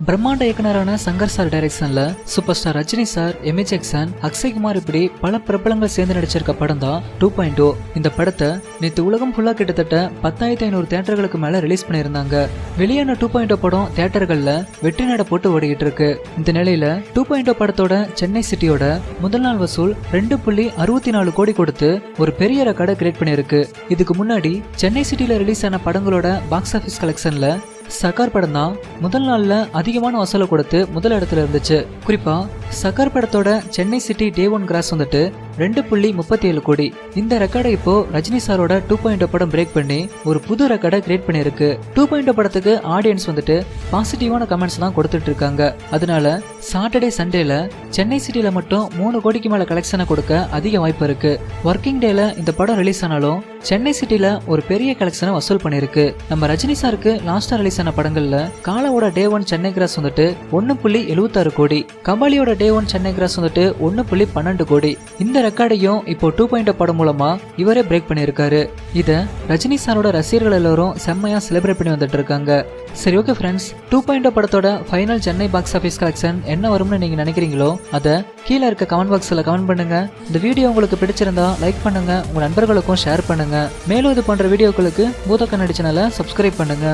பிரம்மாண்ட இயக்குனரான சங்கர் சார் டைரக்ஷன்ல super star Rajini sir Amy Jackson Akshay Kumar இப்படி பல பிரபலங்கள் சேர்ந்து நடிச்சிருக்க படம் தான் டூ பாயிண்ட் oh. இந்த படத்தை நேற்று உலகம் ஃபுல்லா கிட்டத்தட்ட பத்தாயிரத்தி ஐநூறு தேட்டர்களுக்கு மேல ரிலீஸ் பண்ணியிருந்தாங்க. வெளியான டூ பாயிண்ட் oh படம் தேட்டர்கள்ல வெற்றி நட போட்டு ஓடிக்கிட்டு இருக்கு. இந்த நிலையில டூ பாயிண்ட் oh படத்தோட சென்னை சிட்டியோட முதல் நாள் வசூல் ரெண்டு புள்ளி அறுபத்தி நாலு கோடி கொடுத்து ஒரு பெரிய ரெக்கார்டை கிரியேட் பண்ணியிருக்கு. இதுக்கு முன்னாடி சென்னை சிட்டியில ரிலீஸ் ஆன படங்களோட பாக்ஸ் ஆஃபீஸ் கலெக்ஷன்ல சர்க்கார் படம் தான் முதல் நாளில் அதிகமான வசூலை கொடுத்து முதல் இடத்துல இருந்துச்சு. குறிப்பாக சக்கர் படத்தோட Chennai city day one cross வந்துட்டு ரெண்டு புள்ளி முப்பத்தி ஏழு கோடி. இந்த ரெக்கார்டை இப்போ ரஜினி சாரோட டூ பாயிண்ட் படம் பிரேக் பண்ணி ஒரு புது ரெக்கார்டை கிரியேட் பண்ணியிருக்கு. டூ பாயிண்ட் படத்துக்கு ஆடியன்ஸ் வந்துட்டு பாசிட்டிவான கமெண்ட்ஸ் தான் கொடுத்துட்டு இருக்காங்க அதனால சாட்டர்டே சண்டேல சென்னை சிட்டியில மட்டும் மூணு கோடிக்கு மேல கலெக்ஷனை கொடுக்க அதிக வாய்ப்பு இருக்கு. ஒர்க்கிங் டேல இந்த படம் ரிலீஸ் ஆனாலும் சென்னை சிட்டியில ஒரு பெரிய கலெக்ஷனை வசூல் பண்ணிருக்கு நம்ம ரஜினி சாருக்கு லாஸ்டா ரிலீஸ் ஆன படங்கள்ல காலாவோட டே ஒன் சென்னை கிராஸ் வந்துட்டு ஒன்னு புள்ளி எழுபத்தாறு கோடி. கபாலியோட டே ஒன் சென்னை கிராஸ் வந்துட்டு ஒன்னு புள்ளி பன்னெண்டு கோடி. இந்த ரெக்கார்டையும் இப்போ டூ பாயிண்ட் படம் மூலமா இவரே பிரேக் பண்ணியிருக்காரு. இத ரஜினி சாரோட ரசிகர்கள் எல்லாரும் செம்மையா செலிப்ரேட் பண்ணி வந்துட்டு இருக்காங்க. சரி ஓகே ஃப்ரெண்ட்ஸ் டூ பாயிண்ட் படத்தோட final Chennai box office collection என்ன வரும்னு நீங்க நினைக்கிறீங்களோ அதை கீழே இருக்க கமெண்ட் பாக்ஸில் கமெண்ட் பண்ணுங்க. இந்த வீடியோ உங்களுக்கு பிடிச்சிருந்தா லைக் பண்ணுங்க. உங்க நண்பர்களுக்கும் ஷேர் பண்ணுங்க. மேலும் இது போன்ற வீடியோக்களுக்கு பூத கண்ணாடி சேனலை சப்ஸ்கிரைப் பண்ணுங்க.